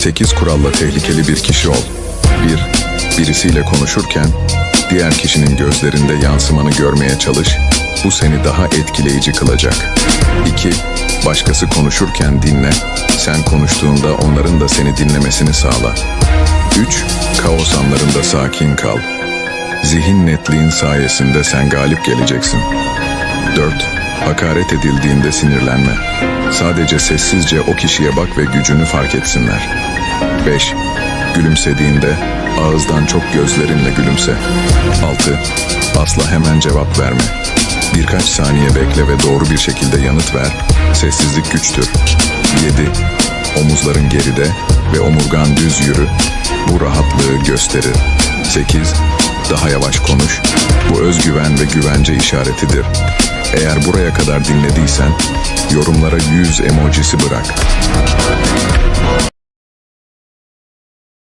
8 kuralla tehlikeli bir kişi ol. 1. Birisiyle konuşurken diğer kişinin gözlerinde yansımanı görmeye çalış. Bu seni daha etkileyici kılacak. 2. Başkası konuşurken dinle. Sen konuştuğunda onların da seni dinlemesini sağla. 3. Kaos anlarında sakin kal. Zihin netliğin sayesinde sen galip geleceksin. 4. Hakaret edildiğinde sinirlenme. Sadece sessizce o kişiye bak ve gücünü fark etsinler. 5. Gülümsediğinde ağızdan çok gözlerinle gülümse. 6. Asla hemen cevap verme. Birkaç saniye bekle ve doğru bir şekilde yanıt ver. Sessizlik güçtür. 7. Omuzların geride ve omurgan düz yürü. Bu rahatlığı gösterir. 8. Daha yavaş konuş. Bu özgüven ve güvence işaretidir. Eğer buraya kadar dinlediysen yorumlara 100 emojisi bırak.